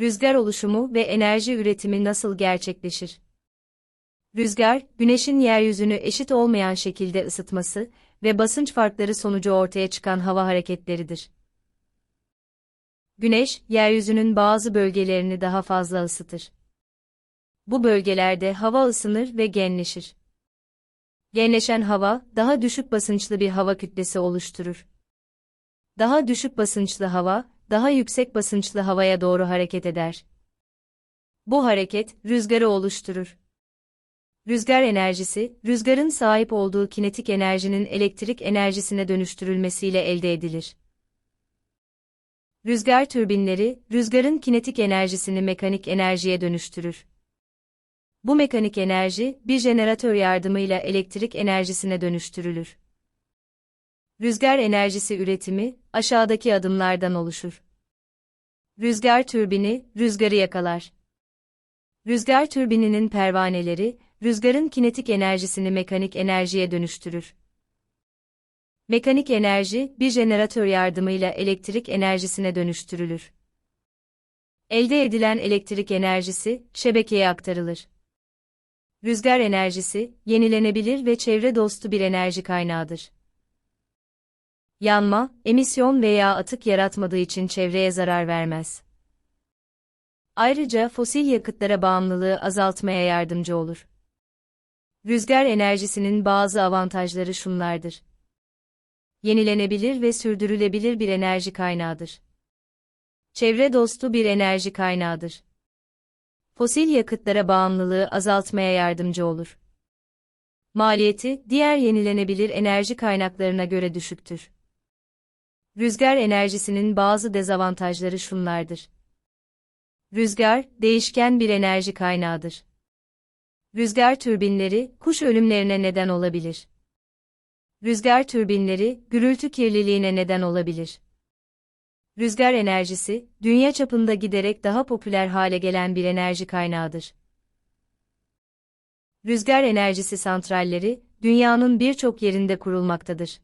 Rüzgar oluşumu ve enerji üretimi nasıl gerçekleşir? Rüzgar, güneşin yeryüzünü eşit olmayan şekilde ısıtması ve basınç farkları sonucu ortaya çıkan hava hareketleridir. Güneş, yeryüzünün bazı bölgelerini daha fazla ısıtır. Bu bölgelerde hava ısınır ve genleşir. Genleşen hava, daha düşük basınçlı bir hava kütlesi oluşturur. Daha düşük basınçlı hava, daha yüksek basınçlı havaya doğru hareket eder. Bu hareket, rüzgarı oluşturur. Rüzgar enerjisi, rüzgarın sahip olduğu kinetik enerjinin elektrik enerjisine dönüştürülmesiyle elde edilir. Rüzgar türbinleri, rüzgarın kinetik enerjisini mekanik enerjiye dönüştürür. Bu mekanik enerji, bir jeneratör yardımıyla elektrik enerjisine dönüştürülür. Rüzgar enerjisi üretimi, aşağıdaki adımlardan oluşur. Rüzgar türbini, rüzgarı yakalar. Rüzgar türbininin pervaneleri, rüzgarın kinetik enerjisini mekanik enerjiye dönüştürür. Mekanik enerji, bir jeneratör yardımıyla elektrik enerjisine dönüştürülür. Elde edilen elektrik enerjisi, şebekeye aktarılır. Rüzgar enerjisi, yenilenebilir ve çevre dostu bir enerji kaynağıdır. Yanma, emisyon veya atık yaratmadığı için çevreye zarar vermez. Ayrıca fosil yakıtlara bağımlılığı azaltmaya yardımcı olur. Rüzgar enerjisinin bazı avantajları şunlardır. Yenilenebilir ve sürdürülebilir bir enerji kaynağıdır. Çevre dostu bir enerji kaynağıdır. Fosil yakıtlara bağımlılığı azaltmaya yardımcı olur. Maliyeti, diğer yenilenebilir enerji kaynaklarına göre düşüktür. Rüzgar enerjisinin bazı dezavantajları şunlardır. Rüzgar, değişken bir enerji kaynağıdır. Rüzgar türbinleri, kuş ölümlerine neden olabilir. Rüzgar türbinleri, gürültü kirliliğine neden olabilir. Rüzgar enerjisi, dünya çapında giderek daha popüler hale gelen bir enerji kaynağıdır. Rüzgar enerjisi santralleri, dünyanın birçok yerinde kurulmaktadır.